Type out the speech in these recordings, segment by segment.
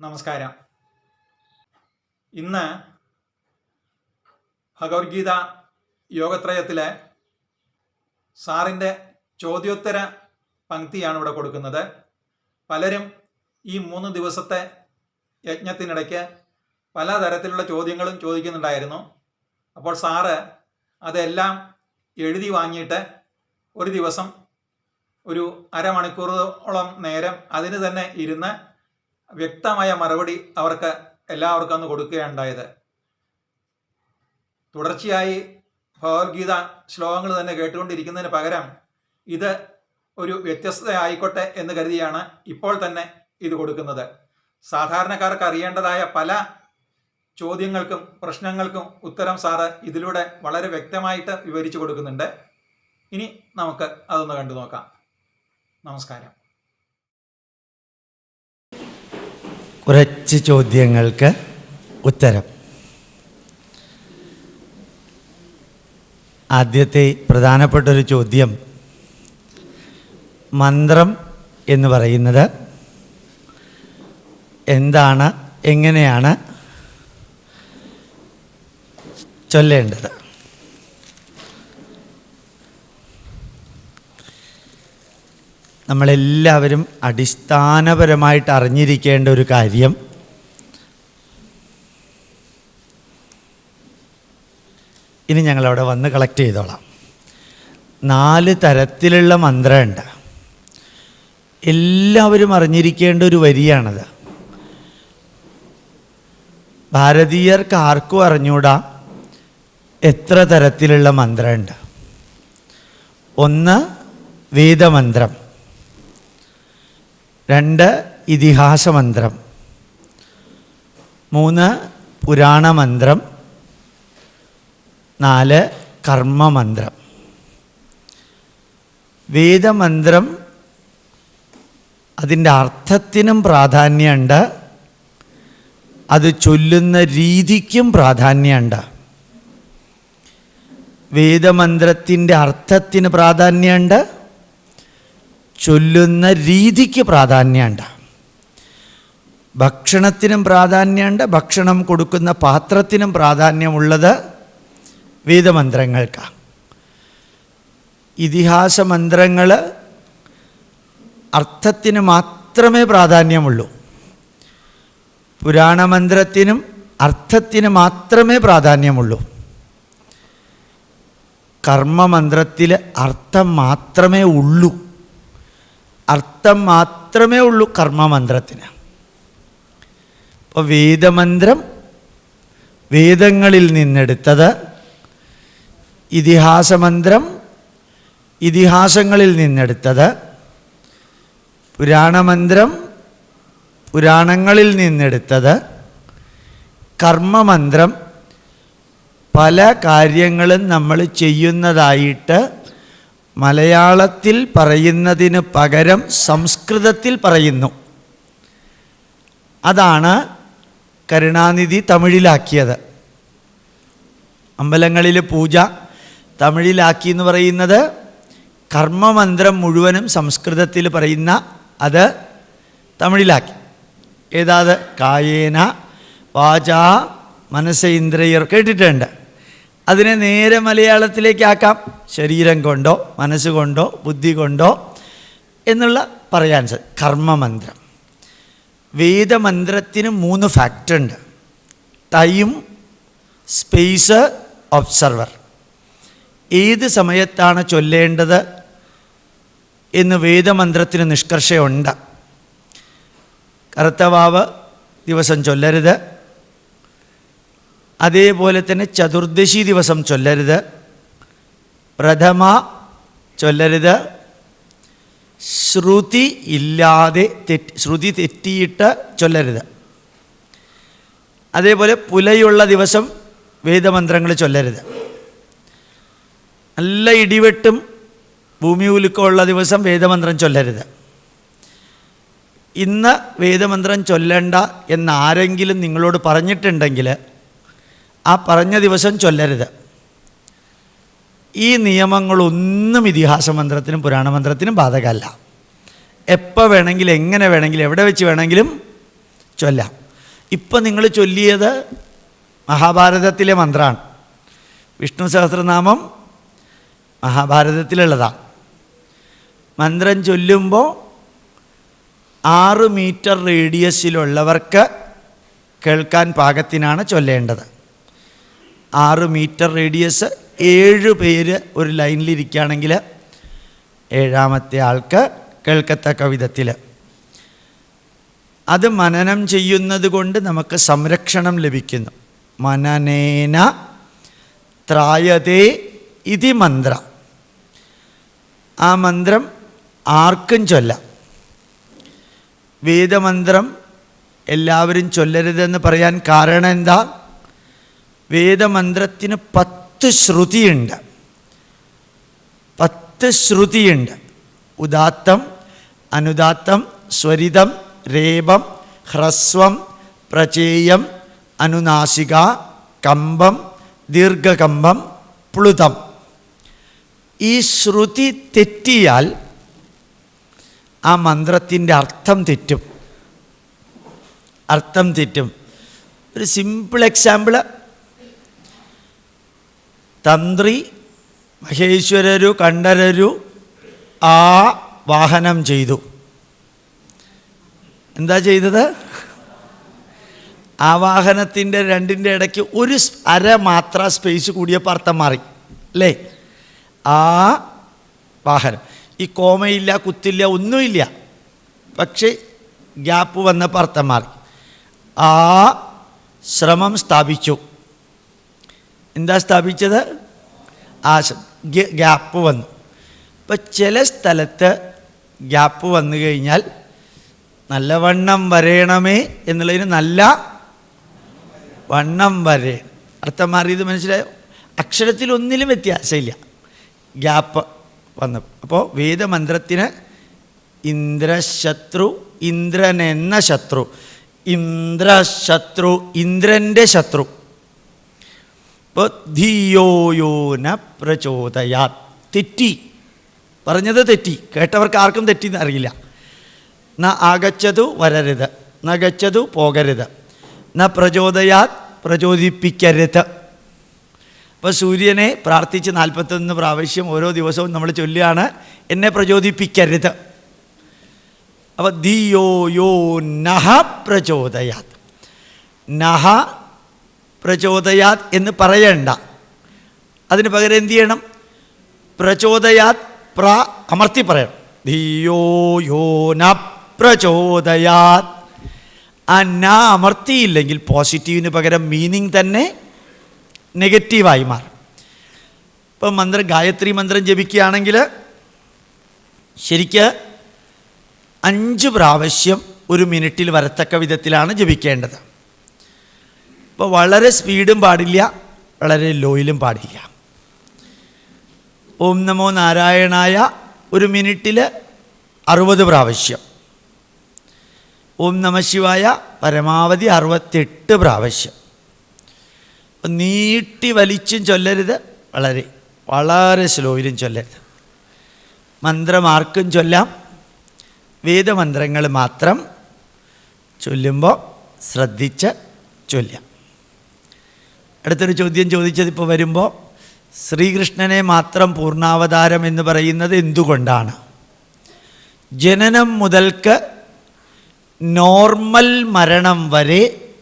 നമസ്കാരം. ഇന്ന് ഭഗവത്ഗീത യോഗത്രയത്തിലെ സാറിന്റെ ചോദ്യോത്തര പങ്ക്തിയാണ് ഇവിടെ കൊടുക്കുന്നത്. പലരും ഈ മൂന്ന് ദിവസത്തെ യജ്ഞത്തിനിടയ്ക്ക് പലതരത്തിലുള്ള ചോദ്യങ്ങളും ചോദിക്കുന്നുണ്ടായിരുന്നു. അപ്പോൾ സാറ് അതെല്ലാം എഴുതി വാങ്ങിയിട്ട് ഒരു ദിവസം ഒരു അരമണിക്കൂറോളം നേരം അതിന് തന്നെ ഇരുന്ന് വ്യക്തമായ മറുപടി അവർക്ക് എല്ലാവർക്കും അന്ന് കൊടുക്കുകയുണ്ടായത്. തുടർച്ചയായി ഭഗവത്ഗീത ശ്ലോകങ്ങൾ തന്നെ കേട്ടുകൊണ്ടിരിക്കുന്നതിന് പകരം ഇത് ഒരു വ്യത്യസ്തത ആയിക്കോട്ടെ എന്ന് കരുതിയാണ് ഇപ്പോൾ തന്നെ ഇത് കൊടുക്കുന്നത്. സാധാരണക്കാർക്ക് അറിയേണ്ടതായ പല ചോദ്യങ്ങൾക്കും പ്രശ്നങ്ങൾക്കും ഉത്തരം സാറ് ഇതിലൂടെ വളരെ വ്യക്തമായിട്ട് വിവരിച്ചു കൊടുക്കുന്നുണ്ട്. ഇനി നമുക്ക് അതൊന്ന് കണ്ടു നോക്കാം നമസ്കാരം. കുറച്ച് ചോദ്യങ്ങൾക്ക് ഉത്തരം. ആദ്യത്തെ പ്രധാനപ്പെട്ട ഒരു ചോദ്യം മന്ത്രം എന്ന് പറയുന്നത് എന്താണ് എങ്ങനെയാണ് ചൊല്ലേണ്ടത്? നമ്മളെല്ലാവരും അടിസ്ഥാനപരമായിട്ട് അറിഞ്ഞിരിക്കേണ്ട ഒരു കാര്യം. ഇനി ഞങ്ങളവിടെ വന്ന് കളക്ട് ചെയ്തോളാം. നാല് തരത്തിലുള്ള മന്ത്രമുണ്ട്. എല്ലാവരും അറിഞ്ഞിരിക്കേണ്ട ഒരു വരിയാണത്. ഭാരതീയർക്ക് ആർക്കും അറിഞ്ഞൂടാ എത്ര തരത്തിലുള്ള മന്ത്രമുണ്ട്. ഒന്ന് വേദമന്ത്രം. രണ്ട് ഇതിഹാസമന്ത്രം. മൂന്ന് പുരാണമന്ത്രം. നാല് കർമ്മമന്ത്രം. വേദമന്ത്രം അതിന്റെ അർത്ഥത്തിനും പ്രാധാന്യമുണ്ട്. അത് ചൊല്ലുന്ന രീതിക്കും പ്രാധാന്യമുണ്ട്. വേദമന്ത്രത്തിന്റെ അർത്ഥത്തിന് പ്രാധാന്യമുണ്ട്. ചൊല്ലുന്ന രീതിക്ക് പ്രാധാന്യമുണ്ട്. ഭക്ഷണത്തിനും പ്രാധാന്യമുണ്ട് ഭക്ഷണം കൊടുക്കുന്ന പാത്രത്തിനും പ്രാധാന്യമുള്ളത് വേദമന്ത്രങ്ങൾക്കാണ് ഇതിഹാസ മന്ത്രങ്ങൾ അർത്ഥത്തിന് മാത്രമേ പ്രാധാന്യമുള്ളൂ. പുരാണമന്ത്രത്തിനും അർത്ഥത്തിന് മാത്രമേ പ്രാധാന്യമുള്ളൂ. കർമ്മമന്ത്രത്തിൽ അർത്ഥം മാത്രമേ ഉള്ളൂ. അർത്ഥം മാത്രമേ ഉള്ളൂ കർമ്മമന്ത്രത്തിന്. ഇപ്പോൾ വേദമന്ത്രം വേദങ്ങളിൽ നിന്നെടുത്തത് ഇതിഹാസമന്ത്രം ഇതിഹാസങ്ങളിൽ നിന്നെടുത്തത് പുരാണമന്ത്രം പുരാണങ്ങളിൽ നിന്നെടുത്തത് കർമ്മമന്ത്രം പല കാര്യങ്ങളും നമ്മൾ ചെയ്യുന്നതായിട്ട് മലയാളത്തിൽ പറയുന്നതിന് പകരം സംസ്കൃതത്തിൽ പറയുന്നു. അതാണ് കരുണാനിധി തമിഴിലാക്കിയത്. അമ്പലങ്ങളിൽ പൂജ തമിഴിലാക്കി എന്ന് പറയുന്നത് കർമ്മമന്ത്രം മുഴുവനും സംസ്കൃതത്തിൽ പറയുന്ന അത് തമിഴിലാക്കി. ഏതാത് കായേന വാച മനസ്സേന്ദ്രിയർ കേട്ടിട്ടുണ്ട്. അതിനെ നേരെ മലയാളത്തിലേക്ക് ആക്കാം ശരീരം കൊണ്ടോ മനസ്സുകൊണ്ടോ ബുദ്ധി കൊണ്ടോ എന്നുള്ള പറയാൻ കർമ്മമന്ത്രം. വേദമന്ത്രത്തിന് മൂന്ന് ഫാക്ടർ ഉണ്ട്. ടൈം സ്പേസ് ഒബ്സർവർ ഏത് സമയത്താണ് ചൊല്ലേണ്ടത് എന്ന് വേദമന്ത്രത്തിന് നിഷ്കർഷയുണ്ട്. കറുത്തവാവ് ദിവസം ചൊല്ലരുത്. അതേപോലെ തന്നെ ചതുർദശി ദിവസം ചൊല്ലരുത്. പ്രഥമ ചൊല്ലരുത്. ശ്രുതി ഇല്ലാതെ തെറ്റ് ശ്രുതി തെറ്റിയിട്ട് ചൊല്ലരുത്. അതേപോലെ പുലയുള്ള ദിവസം വേദമന്ത്രങ്ങൾ ചൊല്ലരുത്. നല്ല ഇടിവെട്ടും ഭൂമി ഉലുക്കമുള്ള ദിവസം വേദമന്ത്രം ചൊല്ലരുത്. ഇന്ന് വേദമന്ത്രം ചൊല്ലണ്ട എന്നാരെങ്കിലും നിങ്ങളോട് പറഞ്ഞിട്ടുണ്ടെങ്കിൽ ആ പറഞ്ഞ ദിവസം ചൊല്ലരുത്. ഈ നിയമങ്ങളൊന്നും ഇതിഹാസ മന്ത്രത്തിനും പുരാണ മന്ത്രത്തിനും ബാധകമല്ല. എപ്പോൾ വേണമെങ്കിലും എങ്ങനെ വേണമെങ്കിലും എവിടെ വെച്ച് വേണമെങ്കിലും ചൊല്ലാം. ഇപ്പം നിങ്ങൾ ചൊല്ലിയത് മഹാഭാരതത്തിലെ മന്ത്രമാണ് വിഷ്ണു സഹസ്രനാമം മഹാഭാരതത്തിലുള്ളതാണ് മന്ത്രം ചൊല്ലുമ്പോൾ ആറ് മീറ്റർ റേഡിയസിലുള്ളവർക്ക് കേൾക്കാൻ പാകത്തിനാണ് ചൊല്ലേണ്ടത്. ആറ് മീറ്റർ റേഡിയസ് ഏഴ് പേര് ഒരു ലൈനിലിരിക്കുകയാണെങ്കിൽ ഏഴാമത്തെ ആൾക്ക് കേൾക്കത്തക്ക വിധത്തിൽ അത് മനനം ചെയ്യുന്നത് കൊണ്ട് നമുക്ക് സംരക്ഷണം ലഭിക്കുന്നു. മനനേന ത്രായതേ ഇതി മന്ത്ര. ആ മന്ത്രം ആർക്കും ചൊല്ലാം. വേദമന്ത്രം എല്ലാവരും ചൊല്ലരുതെന്ന് പറയാൻ കാരണം എന്താ? വേദമന്ത്രത്തിന് പത്ത് ശ്രുതിയുണ്ട്. പത്ത് ശ്രുതിയുണ്ട്. ഉദാത്തം അനുദാത്തം സ്വരിതം രേപം ഹ്രസ്വം പ്രചേയം അനുനാസിക കമ്പം ദീർഘകമ്പം പ്ലുതം. ഈ ശ്രുതി തെറ്റിയാൽ ആ മന്ത്രത്തിന്റെ അർത്ഥം തെറ്റും. അർത്ഥം തെറ്റും. ഒരു സിമ്പിൾ എക്സാമ്പിൾ തന്ത്രി മഹേശ്വരരു കണ്ഠരരു ആ വാഹനം ചെയ്തു. എന്താ ചെയ്തത്? ആ വാഹനത്തിന്റെ രണ്ടിന്റെ ഇടയ്ക്ക് ഒരു അര മാത്ര സ്പേസ് കൂടിയപ്പോൾ അർത്ഥം മാറി അല്ലേ? ആ വാഹനം. ഈ കോമയില്ല കുത്തില്ല ഒന്നുമില്ല. പക്ഷേ ഗ്യാപ്പ് വന്നപ്പോൾ അർത്ഥം മാറി. ആ ശ്രമം സ്ഥാപിച്ചു. എന്താ സ്ഥാപിച്ചത്? ആ ശ- ഗ്യാപ്പ് വന്നു. ഇപ്പം ചില സ്ഥലത്ത് ഗ്യാപ്പ് വന്നു കഴിഞ്ഞാൽ നല്ലവണ്ണം വരയണമേ എന്നുള്ളതിന് നല്ല വണ്ണം വരേ. അർത്ഥം മാറിയത് മനസ്സിലായോ? അക്ഷരത്തിൽ ഒന്നിലും വ്യത്യാസമില്ല. ഗ്യാപ്പ് വന്നു. അപ്പോൾ വേദമന്ത്രത്തിന് ഇന്ദ്രശത്രു ഇന്ദ്രൻ എന്ന ശത്രു. ഇന്ദ്രശത്രു ഇന്ദ്രന്റെ ശത്രു. ഇപ്പോൾ ധിയോയോ ന പ്രചോദയാ തെറ്റി. പറഞ്ഞത് തെറ്റി. കേട്ടവർക്ക് ആർക്കും തെറ്റിന്ന് അറിയില്ല. ന അകച്ചതു വരരുത്. നകച്ചതു പോകരുത്. ന പ്രചോദയാത് പ്രചോദിപ്പിക്കരുത്. അപ്പോൾ സൂര്യനെ പ്രാർത്ഥിച്ച് നാൽപ്പത്തൊന്ന് പ്രാവശ്യം ഓരോ ദിവസവും നമ്മൾ ചൊല്ലുകയാണ് എന്നെ പ്രചോദിപ്പിക്കരുത്. അപ്പോൾ ധിയോ യോ നഹ പ്രചോദയാത്. നഹ പ്രചോദയാത് എന്ന് പറയണ്ട. അതിന് പകരം എന്ത് ചെയ്യണം? പ്രചോദയാത് പ്ര അമർത്തി പറയണം. ധിയോ യോ ന പ്രചോദയാത്. ആ ന അമർത്തിയില്ലെങ്കിൽ പോസിറ്റീവിന് പകരം മീനിങ് തന്നെ നെഗറ്റീവായി മാറും. ഇപ്പം മന്ത്രം ഗായത്രി മന്ത്രം ജപിക്കുകയാണെങ്കിൽ ശരിക്ക് അഞ്ച് പ്രാവശ്യം ഒരു മിനിറ്റിൽ വരത്തക്ക വിധത്തിലാണ് ജപിക്കേണ്ടത്. ഇപ്പോൾ വളരെ സ്പീഡും പാടില്ല വളരെ ലോയിലും പാടില്ല. ഓം നമോ നാരായണായ ഒരു മിനിറ്റിൽ അറുപത് പ്രാവശ്യം. ഓം നമ ശിവായ പരമാവധി അറുപത്തെട്ട് പ്രാവശ്യം. നീട്ടി വലിച്ചും ചൊല്ലരുത് വളരെ വളരെ സ്ലോയിലും ചൊല്ലരുത്. മന്ത്രമാർക്കും ചൊല്ലാം വേദമന്ത്രങ്ങൾ മാത്രം ചൊല്ലുമ്പോൾ ശ്രദ്ധിച്ച് ചൊല്ലാം അടുത്തൊരു ചോദ്യം ചോദിച്ചത് ഇപ്പോൾ വരുമ്പോൾ ശ്രീകൃഷ്ണനെ മാത്രം പൂർണാവതാരം എന്ന് പറയുന്നത് എന്തുകൊണ്ടാണ്? ജനനം മുതൽക്ക് നോർമൽ മരണം വരെ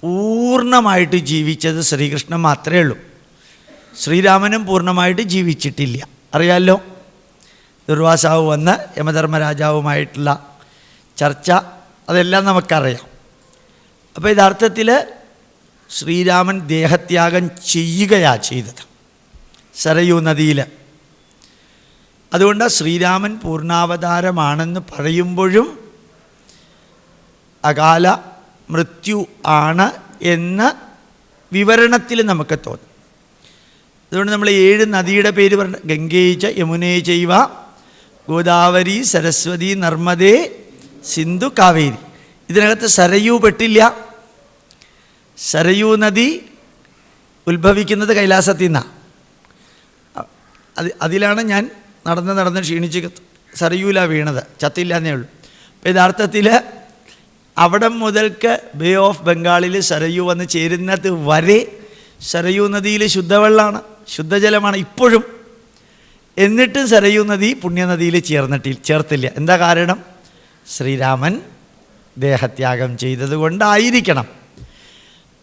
പൂർണമായിട്ട് ജീവിച്ചത് ശ്രീകൃഷ്ണൻ മാത്രമേ ഉള്ളൂ. ശ്രീരാമനും പൂർണമായിട്ട് ജീവിച്ചിട്ടില്ല. അറിയാമല്ലോ ദുർവാസാവ് വന്ന് യമധർമ്മരാജാവുമായിട്ടുള്ള ചർച്ച അതെല്ലാം നമുക്കറിയാം. അപ്പോൾ യഥാർത്ഥത്തിൽ ശ്രീരാമൻ ദേഹത്യാഗം ചെയ്യുകയാ ചെയ്തത് സരയൂ നദിയിൽ അതുകൊണ്ട് ശ്രീരാമൻ പൂർണാവതാരമാണെന്ന് പറയുമ്പോഴും അകാല മൃത്യു ആണ് എന്ന വിവരണത്തിൽ നമുക്ക് തോന്നും. അതുകൊണ്ട് നമ്മൾ ഏഴ് നദിയുടെ പേര് പറഞ്ഞ ഗംഗേച്ച യമുനേ ചെയ്വ ഗോദാവരി സരസ്വതി നർമ്മദേ സിന്ധു കാവേരി. ഇതിനകത്ത് സരയൂ പെട്ടില്ല. സരയൂ നദി ഉത്ഭവിക്കുന്നത് കൈലാസത്തിൽ നിന്നാണ് അത് അതിലാണ് ഞാൻ നടന്ന് നടന്ന് ക്ഷീണിച്ച് സരയൂല വീണത്. ചത്തില്ല എന്നേ ഉള്ളൂ. അപ്പോൾ യഥാർത്ഥത്തിൽ അവിടെ മുതൽക്ക് ബേ ഓഫ് ബംഗാളിൽ സരയു വന്ന് ചേരുന്നത് വരെ സരയു നദിയിൽ ശുദ്ധവെള്ളമാണ് ശുദ്ധജലമാണ് ഇപ്പോഴും. എന്നിട്ടും സരയു നദി പുണ്യനദിയിൽ ചേർന്നിട്ടില്ല ചേർത്തില്ല. എന്താ കാരണം? ശ്രീരാമൻ ദേഹത്യാഗം ചെയ്തതുകൊണ്ടായിരിക്കണം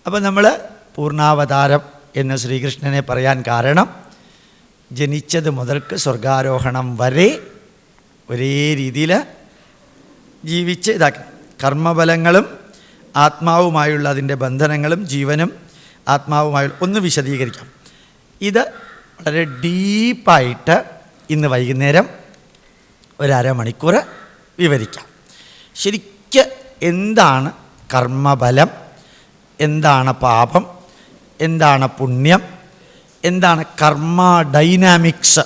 അപ്പം നമ്മൾ പൂർണാവതാരം എന്ന് ശ്രീകൃഷ്ണനെ പറയാൻ കാരണം ജനിച്ചത് മുതൽക്ക് സ്വർഗാരോഹണം വരെ ഒരേ രീതിയിൽ ജീവിച്ച് ഇതാക്കണം കർമ്മബലങ്ങളും ആത്മാവുമായുള്ള അതിന്റെ ബന്ധനങ്ങളും ജീവനും ആത്മാവുമായുള്ള ഒന്ന് വിശദീകരിക്കാം. ഇത് വളരെ ഡീപ്പായിട്ട് ഇന്ന് വൈകുന്നേരം ഒരമണിക്കൂർ വിവരിക്കാം. ശരിക്ക് എന്താണ് കർമ്മബലം എന്താണ് പാപം? എന്താണ് പുണ്യം? എന്താണ് കർമ്മ ഡൈനാമിക്സ്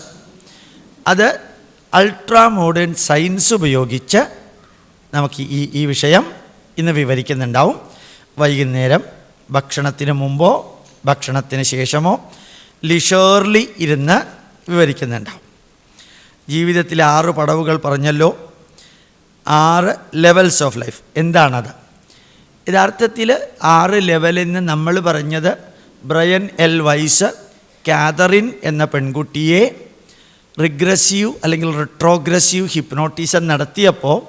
അത് അൾട്രാ മോഡേൺ സയൻസ് ഉപയോഗിച്ച് നമുക്ക് ഈ ഈ വിഷയം ഇന്ന് വിവരിക്കുന്നുണ്ടാവും. വൈകുന്നേരം ഭക്ഷണത്തിന് മുമ്പോ ഭക്ഷണത്തിന് ശേഷമോ ലിഷേർലി ഇരുന്ന് വിവരിക്കുന്നുണ്ടാവും. ജീവിതത്തിലെ ആറ് പടവുകൾ പറഞ്ഞല്ലോ. ആറ് ലെവൽസ് ഓഫ് ലൈഫ്. എന്താണത്? യഥാർത്ഥത്തിൽ ആറ് ലെവലിൽ നിന്ന് നമ്മൾ പറഞ്ഞത് ബ്രയൻ എൽ വൈസ് കാതറിൻ എന്ന പെൺകുട്ടിയെ റിഗ്രസീവ് അല്ലെങ്കിൽ റിട്രോഗ്രസീവ് ഹിപ്നോട്ടിസം നടത്തിയപ്പോൾ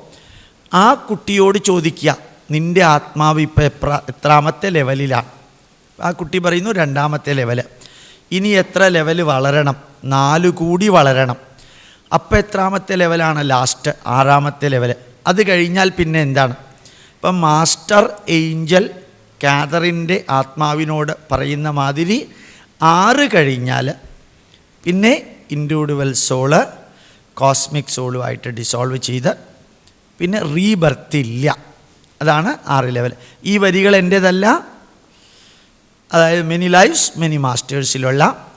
ആ കുട്ടിയോട് ചോദിക്കുക നിന്റെ ആത്മാവ് ഇപ്പോൾ എത്ര എത്രാമത്തെ ലെവലിലാണ്? ആ കുട്ടി പറയുന്നു രണ്ടാമത്തെ ലെവൽ ഇനി എത്ര ലെവൽ വളരണം? നാലു കൂടി വളരണം. അപ്പോൾ എത്രാമത്തെ ലെവലാണ് ലാസ്റ്റ്? ആറാമത്തെ ലെവൽ അത് കഴിഞ്ഞാൽ പിന്നെ എന്താണ്? ഇപ്പം മാസ്റ്റർ ഏഞ്ചൽ കാതറിന്റെ ആത്മാവിനോട് പറയുന്ന മാതിരി ആറ് കഴിഞ്ഞാൽ പിന്നെ ഇൻഡിവിഡുവൽ സോൾ കോസ്മിക് സോളുമായിട്ട് ഡിസോൾവ് ചെയ്ത് പിന്നെ റീബർത്ത് ഇല്ല. അതാണ് ആറ് ലെവൽ. ഈ വരികൾ എന്റേതല്ല. അതായത് മെനി ലൈഫ്സ് മെനി മാസ്റ്റേഴ്സിലുള്ള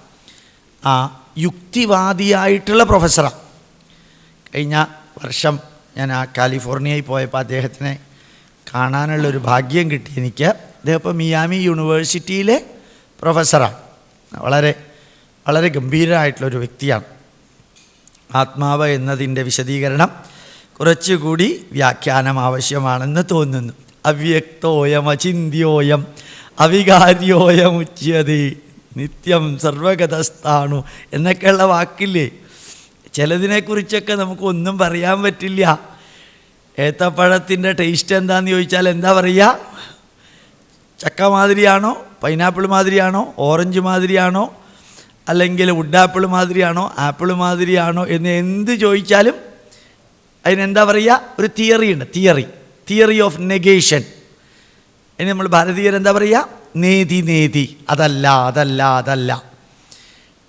ആ യുക്തിവാദിയായിട്ടുള്ള പ്രൊഫസറാണ് കഴിഞ്ഞ വർഷം ഞാൻ ആ കാലിഫോർണിയയിൽ പോയപ്പോൾ അദ്ദേഹത്തിനെ കാണാനുള്ളൊരു ഭാഗ്യം കിട്ടി എനിക്ക്. അദ്ദേഹം മിയാമി യൂണിവേഴ്സിറ്റിയിലെ പ്രൊഫസറാണ്. വളരെ വളരെ ഗംഭീരമായിട്ടുള്ളൊരു വ്യക്തിയാണ്. ആത്മാവ് എന്നതിന്റെ വിശദീകരണം കുറച്ചുകൂടി വ്യാഖ്യാനം ആവശ്യമാണെന്ന് തോന്നുന്നു. അവ്യക്തോയം അചിന്യോയം അവികാരിയോയം ഉച്ചതി നിത്യം സർവഗതസ്ഥാണു എന്നൊക്കെയുള്ള വാക്കില്ലേ? ചിലതിനെക്കുറിച്ചൊക്കെ നമുക്കൊന്നും പറയാൻ പറ്റില്ല. ഏത്തപ്പഴത്തിന്റെ ടേസ്റ്റ് എന്താണെന്ന് ചോദിച്ചാൽ എന്താ പറയുക? ചക്ക മാതിരിയാണോ? പൈനാപ്പിൾ മാതിരിയാണോ? ഓറഞ്ച് മാതിരിയാണോ? അല്ലെങ്കിൽ വുഡാപ്പിൾ മാതിരിയാണോ? ആപ്പിൾ മാതിരിയാണോ? എന്ന് എന്ത് ചോദിച്ചാലും അതിനെന്താ പറയുക? ഒരു തിയറി ഉണ്ട്. തിയറി തിയറി ഓഫ് നെഗേഷൻ ഇനി നമ്മൾ ഭാരതീയരെന്താ പറയുക? നേതി നേതി. അതല്ല അതല്ല അതല്ല.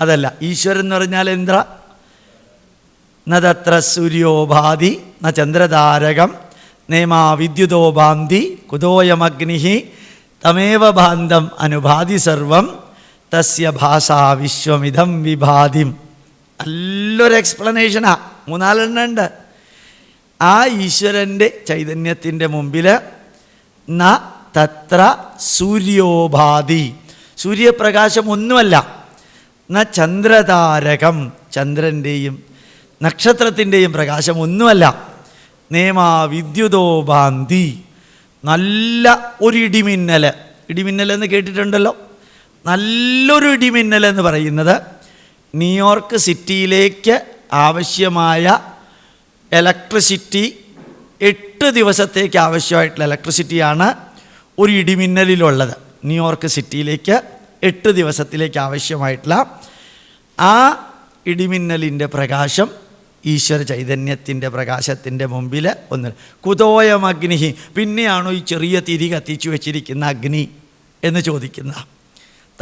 അതല്ല. ഈശ്വരൻ എന്ന് പറഞ്ഞാൽ എന്താ? നതത്ര സൂര്യോപാധി ന ചന്ദ്രതാരകം നേമാ വിദ്യുതോ ബാന്തി കുതോയമഗ്നി തമേവ ബാന്ധം അനുഭാതി സർവം തസ്യ ഭാഷാ വിശ്വമിതം വിഭാതിം. നല്ലൊരു എക്സ്പ്ലനേഷനാ മൂന്നാലെണ്ണം ഉണ്ട്. ആ ഈശ്വരന്റെ ചൈതന്യത്തിന്റെ മുമ്പിൽ ന തത്ര സൂര്യോപാധി സൂര്യപ്രകാശം ഒന്നുമല്ല. ന ചന്ദ്രതാരകം ചന്ദ്രന്റെയും നക്ഷത്രത്തിന്റെയും പ്രകാശം ഒന്നുമല്ല. നേമാ വിദ്യുതോ ബാന്തി നല്ല ഒരു ഇടിമിന്നൽ. ഇടിമിന്നൽ എന്ന് കേട്ടിട്ടുണ്ടല്ലോ? നല്ലൊരു ഇടിമിന്നൽ എന്ന് പറയുന്നത് ന്യൂയോർക്ക് സിറ്റിയിലേക്ക് ആവശ്യമായ ഇലക്ട്രിസിറ്റി എട്ട് ദിവസത്തേക്ക് ആവശ്യമായിട്ടുള്ള ഇലക്ട്രിസിറ്റിയാണ് ഒരു ഇടിമിന്നലിലുള്ളത്. ന്യൂയോർക്ക് സിറ്റിയിലേക്ക് എട്ട് ദിവസത്തിലേക്ക് ആവശ്യമായിട്ടുള്ള ആ ഇടിമിന്നലിന്റെ പ്രകാശം ഈശ്വര ചൈതന്യത്തിന്റെ പ്രകാശത്തിന്റെ മുമ്പിൽ ഒന്ന്. കുതോയം അഗ്നി പിന്നെയാണോ ഈ ചെറിയ തിരി കത്തിച്ചു വെച്ചിരിക്കുന്ന അഗ്നി എന്ന് ചോദിക്കുന്ന.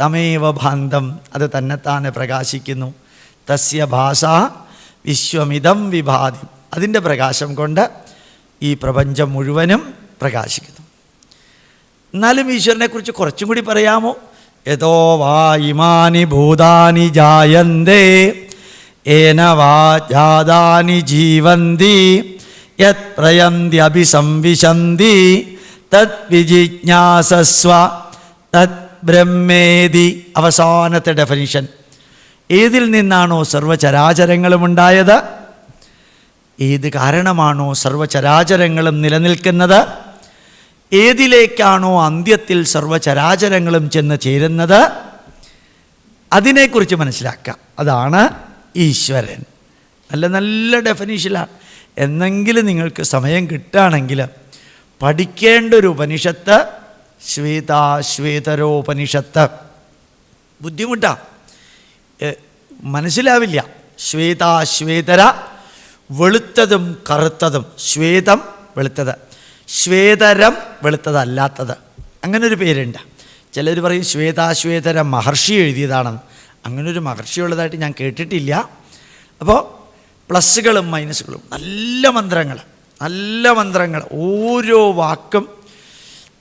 തമേവ ഭാന്തം. അത് തന്നെത്താനെ പ്രകാശിക്കുന്നു. തസ്യ ഭാഷ വിശ്വമിതം വിഭാതി. അതിന്റെ പ്രകാശം കൊണ്ട് ഈ പ്രപഞ്ചം മുഴുവനും പ്രകാശിക്കുന്നു. എന്നാലും ഈശ്വരനെക്കുറിച്ച് കുറച്ചും കൂടി പറയാമോ? യഥോ വാ ഇമാനി ഭൂതാനി ജായന്തേ. ഏന വാ ജാതാനി ജീവന്തി യത് പ്രയന്തി അഭിസംവിശന്തി തത് വിജിജ്ഞാസസ്വ തത് ബ്രഹ്മേതി. അവസാനത്തെ ഡെഫനിഷൻ ഏതിൽ നിന്നാണോ സർവചരാചരങ്ങളും ഉണ്ടായത്? ഏത് കാരണമാണോ സർവചരാചരങ്ങളും നിലനിൽക്കുന്നത്? ഏതിലേക്കാണോ അന്ത്യത്തിൽ സർവചരാചരങ്ങളും ചെന്ന് ചേരുന്നത്? അതിനെക്കുറിച്ച് മനസ്സിലാക്കാം. അതാണ് ഈശ്വരൻ. നല്ല നല്ല ഡെഫിനീഷനാണ് എന്നെങ്കിലും നിങ്ങൾക്ക് സമയം കിട്ടുകയാണെങ്കിൽ പഠിക്കേണ്ട ഒരു ഉപനിഷത്ത് ശ്വേതാശ്വേതരോപനിഷത്ത് ബുദ്ധിമുട്ടാ. മനസ്സിലാവില്ല. ശ്വേതാശ്വേതര വെളുത്തതും കറുത്തതും. ശ്വേതം വെളുത്തത്. ശ്വേതരം വെളുത്തതല്ലാത്തത്. അങ്ങനൊരു പേരുണ്ട്. ചിലർ പറയും ശ്വേതാശ്വേതര മഹർഷി എഴുതിയതാണെന്ന്. അങ്ങനൊരു ഒരു മഹർഷിയുള്ളതായിട്ട് ഞാൻ കേട്ടിട്ടില്ല. അപ്പോൾ പ്ലസ്സുകളും മൈനസുകളും നല്ല മന്ത്രങ്ങൾ നല്ല മന്ത്രങ്ങൾ. ഓരോ വാക്കും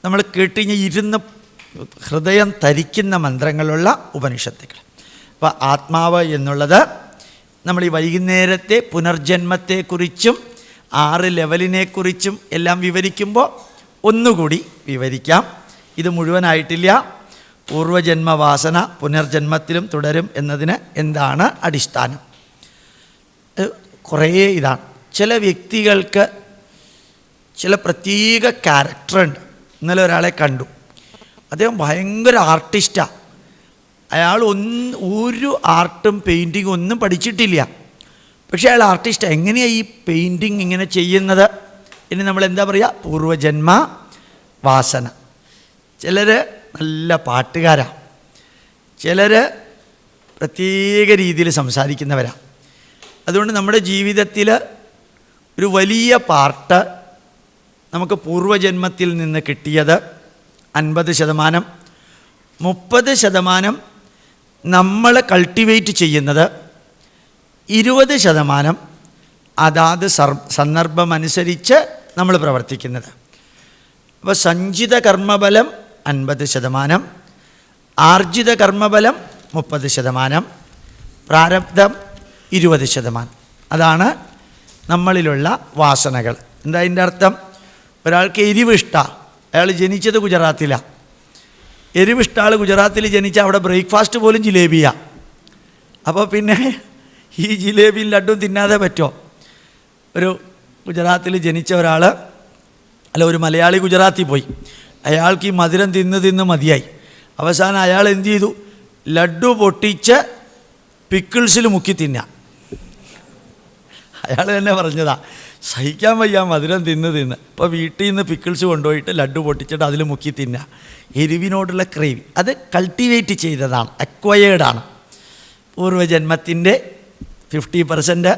നമ്മൾ കേട്ട് കഴിഞ്ഞാൽ ഇരുന്ന് ഹൃദയം തരിക്കുന്ന മന്ത്രങ്ങളുള്ള ഉപനിഷത്തുകൾ അപ്പോൾ ആത്മാവ് എന്നുള്ളത് നമ്മൾ ഈ വൈകുന്നേരത്തെ പുനർജന്മത്തെക്കുറിച്ചും ആറ് ലെവലിനെക്കുറിച്ചും എല്ലാം വിവരിക്കുമ്പോൾ ഒന്നുകൂടി വിവരിക്കാം. ഇത് മുഴുവനായിട്ടില്ല. പൂർവജന്മവാസന പുനർജന്മത്തിലും തുടരും എന്നതിന് എന്താണ് അടിസ്ഥാനം? കുറേ ഇതാണ്. ചില വ്യക്തികൾക്ക് ചില പ്രത്യേക ക്യാരക്ടറുണ്ട് ഇന്നലെ ഒരാളെ കണ്ടു. അദ്ദേഹം ഭയങ്കര ആർട്ടിസ്റ്റാണ് അയാൾ ഒന്ന് ഒരു ആർട്ടും പെയിന്റിങ്ങും ഒന്നും പഠിച്ചിട്ടില്ല. പക്ഷേ അയാൾ ആർട്ടിസ്റ്റ് എങ്ങനെയാണ് ഈ പെയിന്റിങ് ഇങ്ങനെ ചെയ്യുന്നത്? ഇനി നമ്മൾ എന്താ പറയുക? പൂർവജന്മ വാസന ചിലർ നല്ല പാട്ടുകാരാണ് ചിലർ പ്രത്യേക രീതിയിൽ സംസാരിക്കുന്നവരാണ് അതുകൊണ്ട് നമ്മുടെ ജീവിതത്തിൽ ഒരു വലിയ പാർട്ട് നമുക്ക് പൂർവജന്മത്തിൽ നിന്ന് കിട്ടിയത് അൻപത് ശതമാനം. മുപ്പത് ശതമാനം നമ്മൾ കൾട്ടിവേറ്റ് ചെയ്യുന്നത് ഇരുപത് ശതമാനം അതാത് സർ സന്ദർഭമനുസരിച്ച് നമ്മൾ പ്രവർത്തിക്കുന്നത്. അപ്പോൾ സഞ്ചിത കർമ്മബലം അൻപത് ശതമാനം. ആർജിത കർമ്മബലം മുപ്പത് ശതമാനം. പ്രാരബ്ധം ഇരുപത് ശതമാനം. അതാണ് നമ്മളിലുള്ള വാസനകൾ. എന്താ അതിന്റെ അർത്ഥം? ഒരാൾക്ക് എരിവിഷ്ട അയാൾ ജനിച്ചത് ഗുജറാത്തിലാണ് എരിവ് ഇഷ്ട ആൾ ഗുജറാത്തിൽ ജനിച്ച അവിടെ ബ്രേക്ക്ഫാസ്റ്റ് പോലും ജിലേബിയാണ് അപ്പോൾ പിന്നെ ഈ ജിലേബിയും ലഡ്ഡും തിന്നാതെ പറ്റുമോ? ഒരു ഗുജറാത്തിൽ ജനിച്ച ഒരാൾ അല്ല ഒരു മലയാളി ഗുജറാത്തിൽ പോയി. അയാൾക്ക് ഈ മധുരം തിന്ന് തിന്ന് മതിയായി. അവസാനം അയാൾ എന്തു ചെയ്തു? ലഡു പൊട്ടിച്ച് പിക്കിൾസിൽ മുക്കി തിന്നാം. അയാൾ തന്നെ പറഞ്ഞതാ സഹിക്കാൻ വയ്യ മധുരം തിന്ന് തിന്ന്. ഇപ്പോൾ വീട്ടിൽ നിന്ന് പിക്കിൾസ് കൊണ്ടുപോയിട്ട് ലഡു പൊട്ടിച്ചിട്ട് അതിൽ മുക്കി തിന്നുക എരിവിനോടുള്ള ക്രേവി. അത് കൾട്ടിവേറ്റ് ചെയ്തതാണ് അക്വയേർഡാണ് പൂർവജന്മത്തിന്റെ fifty percent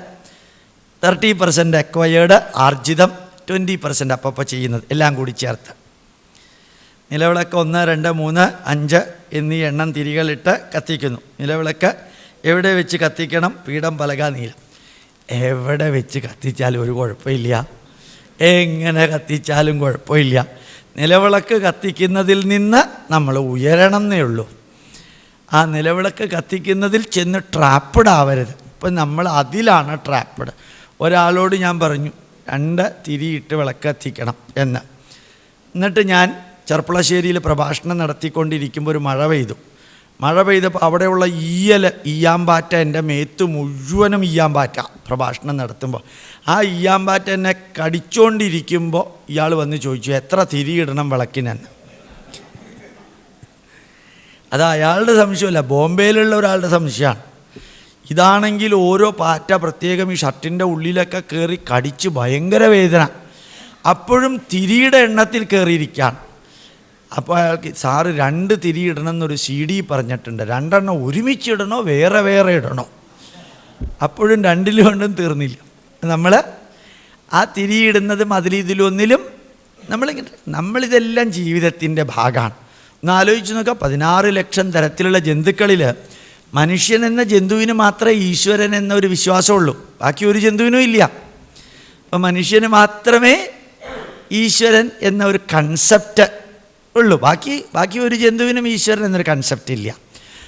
thirty percent acquired ആർജിതം twenty percent അപ്പപ്പോൾ ചെയ്യുന്നത്. എല്ലാം കൂടി ചേർത്ത്. നിലവിളക്ക് ഒന്ന് രണ്ട് മൂന്ന് അഞ്ച് എന്നീ എണ്ണം തിരികളിട്ട് കത്തിക്കുന്നു. നിലവിളക്ക് എവിടെ വെച്ച് കത്തിക്കണം? പീഠം പലക നീലം എവിടെ വെച്ച് കത്തിച്ചാലും ഒരു കുഴപ്പമില്ല. എങ്ങനെ കത്തിച്ചാലും കുഴപ്പമില്ല. നിലവിളക്ക് കത്തിക്കുന്നതിൽ നിന്ന് നമ്മൾ ഉയരണം എന്നേ ഉള്ളൂ. ആ നിലവിളക്ക് കത്തിക്കുന്നതിൽ ചെന്ന് ട്രാപ്പിഡ് ആവരുത്. ഇപ്പം നമ്മൾ അതിലാണ് ട്രാപ്പിഡ്. ഒരാളോട് ഞാൻ പറഞ്ഞു രണ്ട് തിരിയിട്ട് വിളക്ക് കത്തിക്കണം എന്ന്. എന്നിട്ട് ഞാൻ ചെർപ്പളശ്ശേരിയിൽ പ്രഭാഷണം നടത്തിക്കൊണ്ടിരിക്കുമ്പോൾ ഒരു മഴ പെയ്തു. മഴ പെയ്തപ്പോൾ അവിടെയുള്ള ഈയൽ ഈയാമ്പാറ്റ എന്റെ മേത്ത് മുഴുവനും ഈയാമ്പാറ്റ പ്രഭാഷണം നടത്തുമ്പോൾ ആ ഈയാമ്പാറ്റ എന്നെ കടിച്ചുകൊണ്ടിരിക്കുമ്പോൾ ഇയാൾ വന്ന് ചോദിച്ചു എത്ര തിരിയിടണം വിളക്കിനെന്ന് അത് അയാളുടെ സംശയമല്ല ബോംബെയിലുള്ള ഒരാളുടെ സംശയമാണ്. ഇതാണെങ്കിൽ ഓരോ പാറ്റ പ്രത്യേകം ഈ ഷർട്ടിന്റെ ഉള്ളിലൊക്കെ കയറി കടിച്ച് ഭയങ്കര വേദന. അപ്പോഴും തിരിയുടെ എണ്ണത്തിൽ കയറിയിരിക്കുകയാണ് അപ്പോൾ അയാൾക്ക് സാറ് രണ്ട് തിരി ഇടണം എന്നൊരു സി ഡി പറഞ്ഞിട്ടുണ്ട്. രണ്ടെണ്ണം ഒരുമിച്ചിടണോ വേറെ വേറെ ഇടണോ? അപ്പോഴും രണ്ടിലും രണ്ടും തീർന്നില്ല. നമ്മൾ ആ തിരിയിടുന്നതും അതിലിതിലൊന്നിലും നമ്മളിങ്ങനെ നമ്മളിതെല്ലാം ജീവിതത്തിന്റെ ഭാഗമാണ്. ഒന്ന് ആലോചിച്ച് നോക്കാം പതിനാറ് ലക്ഷം തരത്തിലുള്ള ജന്തുക്കളിൽ മനുഷ്യൻ എന്ന ജന്തുവിന് മാത്രമേ ഈശ്വരൻ എന്നൊരു വിശ്വാസമുള്ളൂ. ബാക്കി ഒരു ജന്തുവിനും ഇല്ല. അപ്പം മനുഷ്യന് മാത്രമേ ഈശ്വരൻ എന്ന ഒരു കൺസെപ്റ്റ് ഉള്ളൂ. ബാക്കി ബാക്കി ഒരു ജന്തുവിനും ഈശ്വരൻ എന്നൊരു കൺസെപ്റ്റ് ഇല്ല.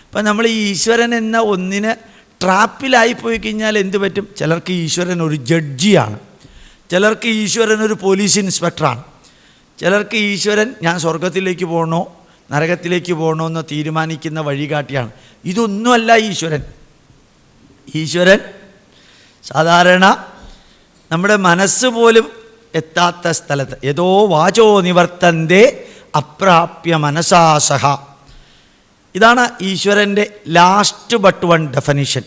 അപ്പം നമ്മൾ ഈ ഈശ്വരൻ എന്ന ഒന്നിന് ട്രാപ്പിലായി പോയി കഴിഞ്ഞാൽ എന്ത് പറ്റും? ചിലർക്ക് ഈശ്വരൻ ഒരു ജഡ്ജിയാണ് ചിലർക്ക് ഈശ്വരൻ ഒരു പോലീസ് ഇൻസ്പെക്ടറാണ് ചിലർക്ക് ഈശ്വരൻ ഞാൻ സ്വർഗത്തിലേക്ക് പോകണോ നരകത്തിലേക്ക് പോകണോ എന്ന് തീരുമാനിക്കുന്ന വഴികാട്ടിയാണ്. ഇതൊന്നുമല്ല ഈശ്വരൻ. ഈശ്വരൻ സാധാരണ നമ്മുടെ മനസ്സ് പോലും എത്താത്ത സ്ഥലത്ത് ഏതോ വാചോ നിവർത്തന്തേ അപ്രാപ്യ മനസാസഹ ഇതാണ് ഈശ്വരന്റെ ലാസ്റ്റ് ബട്ട് വൺ ഡെഫനിഷൻ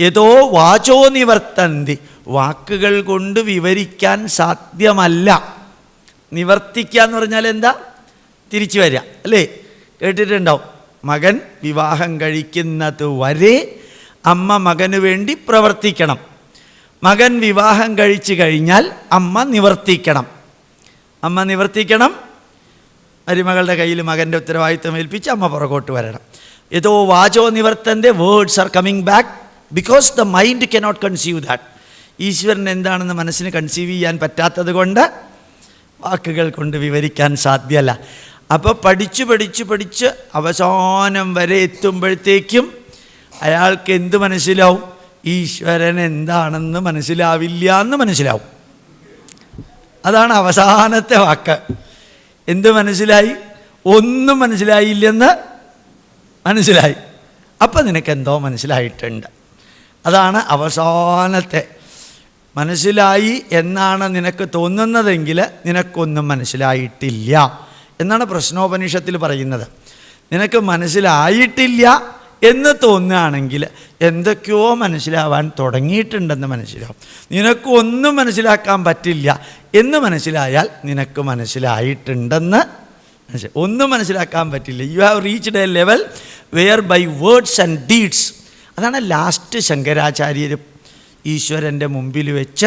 ഏതോ വാചോ നിവർത്തന്തി. വാക്കുകൾ കൊണ്ട് വിവരിക്കാൻ സാധ്യമല്ല. നിവർത്തിക്കുക എന്ന് പറഞ്ഞാൽ എന്താ? തിരിച്ചു വരിക. അല്ലേ? കേട്ടിട്ടുണ്ടാവും. മകൻ വിവാഹം കഴിക്കുന്നത് വരെ അമ്മ മകന് വേണ്ടി പ്രവർത്തിക്കണം. മകൻ വിവാഹം കഴിച്ചു കഴിഞ്ഞാൽ അമ്മ നിവർത്തിക്കണം. അമ്മ നിവർത്തിക്കണം? മരുമകളുടെ കയ്യിൽ മകന്റെ ഉത്തരവാദിത്വം ഏൽപ്പിച്ച് അമ്മ പുറകോട്ട് വരണം. ഏതോ വാചോ നിവർത്തന്റെ words are coming back because the mind cannot conceive that ഈശ്വരൻ എന്താണെന്ന് മനസ്സിന് കൺസീവ് ചെയ്യാൻ പറ്റാത്തത് കൊണ്ട് വാക്കുകൾ കൊണ്ട് വിവരിക്കാൻ സാധ്യമല്ല അപ്പോൾ പഠിച്ച് പഠിച്ച് പഠിച്ച് അവസാനം വരെ എത്തുമ്പോഴത്തേക്കും അയാൾക്ക് എന്ത് മനസ്സിലാവും? ഈശ്വരൻ എന്താണെന്ന് മനസ്സിലാവില്ല എന്ന് മനസ്സിലാവും. അതാണ് അവസാനത്തെ വാക്ക്. എന്ത് മനസ്സിലായി? ഒന്നും മനസ്സിലായില്ലെന്ന് മനസ്സിലായി. അപ്പം നിനക്കെന്തോ മനസ്സിലായിട്ടുണ്ട്. അതാണ് അവസാനത്തെ. മനസ്സിലായി എന്നാണ് നിനക്ക് തോന്നുന്നതെങ്കിൽ നിനക്കൊന്നും മനസ്സിലായിട്ടില്ല. എന്നാണ് പ്രശ്നോപനിഷത്തിൽ പറയുന്നത്. നിനക്ക് മനസ്സിലായിട്ടില്ല എന്ന് തോന്നുകയാണെങ്കിൽ എന്തൊക്കെയോ മനസ്സിലാവാൻ തുടങ്ങിയിട്ടുണ്ടെന്ന് മനസ്സിലാവും. നിനക്കൊന്നും മനസ്സിലാക്കാൻ പറ്റില്ല എന്ന് മനസ്സിലായാൽ നിനക്ക് മനസ്സിലായിട്ടുണ്ടെന്ന് മനസ്സിലായി ഒന്നും മനസ്സിലാക്കാൻ പറ്റില്ല. You have reached a level where by words and deeds അതാണ് ലാസ്റ്റ് ശങ്കരാചാര്യർ ഈശ്വരന്റെ മുമ്പിൽ വെച്ച്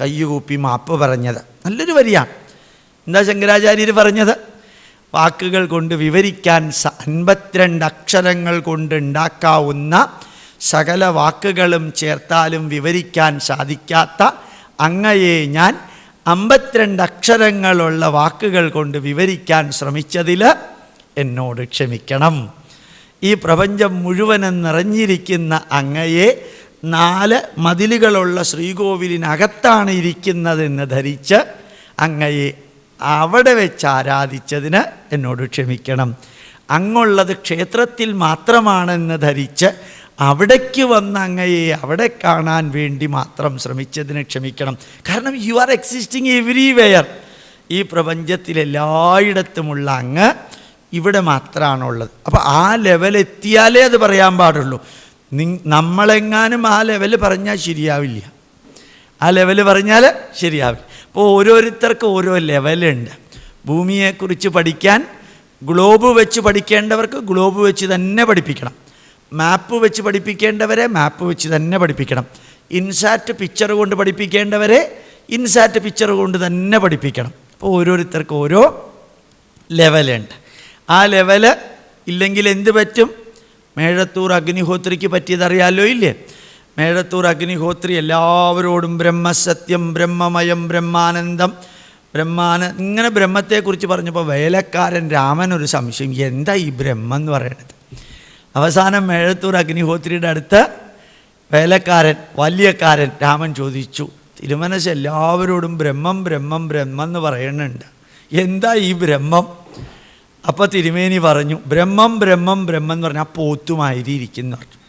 കയ്യുകൂപ്പി മാപ്പ് പറഞ്ഞത്. നല്ലൊരു വരിയാണ്. എന്താ ശങ്കരാചാര്യർ പറഞ്ഞത്? വാക്കുകൾ കൊണ്ട് വിവരിക്കാൻ അൻപത്തിരണ്ട് അക്ഷരങ്ങൾ കൊണ്ടുണ്ടാക്കാവുന്ന സകല വാക്കുകളും ചേർത്താലും വിവരിക്കാൻ സാധിക്കാത്ത അങ്ങയെ ഞാൻ അമ്പത്തിരണ്ട് അക്ഷരങ്ങളുള്ള വാക്കുകൾ കൊണ്ട് വിവരിക്കാൻ ശ്രമിച്ചതിൽ എന്നോട് ക്ഷമിക്കണം. ഈ പ്രപഞ്ചം മുഴുവനും നിറഞ്ഞിരിക്കുന്ന അങ്ങയെ നാല് മതിലുകളുള്ള ശ്രീകോവിലിനകത്താണ് ഇരിക്കുന്നതെന്ന് ധരിച്ച് അങ്ങയെ അവിടെ വെച്ച് ആരാധിച്ചതിന് എന്നോട് ക്ഷമിക്കണം. അങ്ങുള്ളത് ക്ഷേത്രത്തിൽ മാത്രമാണെന്ന് ധരിച്ച് അവിടേക്ക് വന്ന അങ്ങയെ അവിടെ കാണാൻ വേണ്ടി മാത്രം ശ്രമിച്ചതിന് ക്ഷമിക്കണം. കാരണം യു ആർ എക്സിസ്റ്റിംഗ് എവരിവെയർ ഈ പ്രപഞ്ചത്തിലെല്ലായിടത്തുമുള്ള അങ്ങ് ഇവിടെ മാത്രമാണുള്ളത്. അപ്പോൾ ആ ലെവൽ എത്തിയാലേ അത് പറയാൻ പാടുള്ളൂ. നമ്മളെങ്ങാനും ആ ലെവൽ പറഞ്ഞാൽ ശരിയാവില്ല. ആ ലെവൽ പറഞ്ഞാൽ ശരിയാവില്ല. അപ്പോൾ ഓരോരുത്തർക്കും ഓരോ ലെവലുണ്ട് ഭൂമിയെക്കുറിച്ച് പഠിക്കാൻ ഗ്ലോബ് വെച്ച് പഠിക്കേണ്ടവർക്ക് ഗ്ലോബ് വെച്ച് തന്നെ പഠിപ്പിക്കണം. മാപ്പ് വെച്ച് പഠിപ്പിക്കേണ്ടവരെ മാപ്പ് വെച്ച് തന്നെ പഠിപ്പിക്കണം. ഇൻസാറ്റ് പിക്ചർ കൊണ്ട് പഠിപ്പിക്കേണ്ടവരെ ഇൻസാറ്റ് പിക്ചർ കൊണ്ട് തന്നെ പഠിപ്പിക്കണം. അപ്പോൾ ഓരോരുത്തർക്ക് ഓരോ ലെവലുണ്ട് ആ ലെവൽ ഇല്ലെങ്കിൽ എന്ത് പറ്റും? മേഴത്തൂർ അഗ്നിഹോത്രിക്ക് പറ്റിയതറിയാലോ ഇല്ലേ? മേഴത്തൂർ അഗ്നിഹോത്രി എല്ലാവരോടും ബ്രഹ്മസത്യം ബ്രഹ്മമയം ബ്രഹ്മാനന്ദം. ബ്രഹ്മാന ഇങ്ങനെ ബ്രഹ്മത്തെക്കുറിച്ച് പറഞ്ഞപ്പോൾ വേലക്കാരൻ രാമൻ ഒരു സംശയം എന്താ ഈ ബ്രഹ്മം എന്ന് പറയണത്? അവസാനം മേഴത്തൂർ അഗ്നിഹോത്രിയുടെ അടുത്ത് വേലക്കാരൻ വലിയക്കാരൻ രാമൻ ചോദിച്ചു തിരുമനസ് എല്ലാവരോടും ബ്രഹ്മം ബ്രഹ്മം ബ്രഹ്മം എന്ന് പറയുന്നുണ്ട് എന്താ ഈ ബ്രഹ്മം? അപ്പോൾ തിരുമേനി പറഞ്ഞു ബ്രഹ്മം ബ്രഹ്മം ബ്രഹ്മം എന്ന് പറഞ്ഞാൽ പോത്തുമാതിരി ഇരിക്കുന്നു. പറഞ്ഞു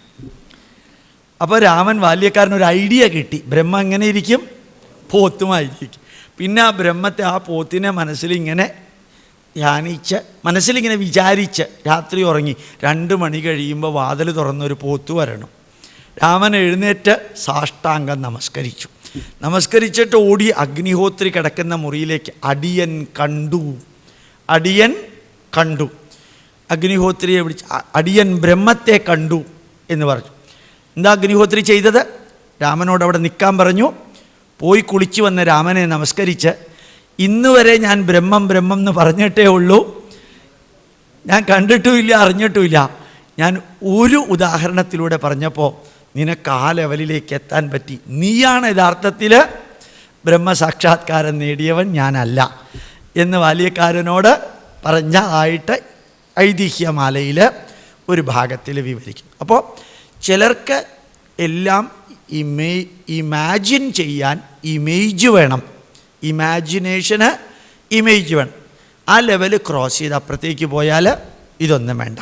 അപ്പോൾ രാമൻ ബാല്യക്കാരനൊരു ഐഡിയ കിട്ടി. ബ്രഹ്മ എങ്ങനെ ഇരിക്കും പോത്തുമായിരിക്കും. പിന്നെ ആ ബ്രഹ്മത്തെ ആ പോത്തിനെ മനസ്സിലിങ്ങനെ ധ്യാനിച്ച് മനസ്സിലിങ്ങനെ വിചാരിച്ച് രാത്രി ഉറങ്ങി. രണ്ട് മണി കഴിയുമ്പോൾ വാതിൽ തുറന്നൊരു പോത്ത് വരണം. രാമൻ എഴുന്നേറ്റ് സാഷ്ടാംഗം നമസ്കരിച്ചു. നമസ്കരിച്ചിട്ട് ഓടി അഗ്നിഹോത്രി കിടക്കുന്ന മുറിയിലേക്ക് അടിയൻ കണ്ടു. അടിയൻ കണ്ടു. അഗ്നിഹോത്രിയെ വിളിച്ച് അടിയൻ ബ്രഹ്മത്തെ കണ്ടു എന്ന് പറഞ്ഞു. എന്താ അഗ്നിഹോത്രി ചെയ്തത്? രാമനോട് അവിടെ നിൽക്കാൻ പറഞ്ഞു. പോയി കുളിച്ചു വന്ന രാമനെ നമസ്കരിച്ച് ഇന്ന് വരെ ഞാൻ ബ്രഹ്മം ബ്രഹ്മം എന്ന് പറഞ്ഞിട്ടേ ഉള്ളൂ. ഞാൻ കണ്ടിട്ടുമില്ല അറിഞ്ഞിട്ടുമില്ല. ഞാൻ ഒരു ഉദാഹരണത്തിലൂടെ പറഞ്ഞപ്പോൾ നിനക്ക് ആ ലെവലിലേക്ക് എത്താൻ പറ്റി. നീയാണ് യഥാർത്ഥത്തിൽ ബ്രഹ്മസാക്ഷാത്കാരം നേടിയവൻ ഞാനല്ല. എന്ന് ബാല്യക്കാരനോട് പറഞ്ഞതായിട്ട് ഐതിഹ്യമാലയിൽ ഒരു ഭാഗത്തിൽ വിവരിക്കും. അപ്പോൾ ചിലർക്ക് എല്ലാം ഇമേ ഇമാജിൻ ചെയ്യാൻ ഇമേജ് വേണം. ഇമാജിനേഷന് ഇമേജ് വേണം. ആ ലെവൽ ക്രോസ് ചെയ്ത് അപ്പുറത്തേക്ക് പോയാൽ ഇതൊന്നും വേണ്ട.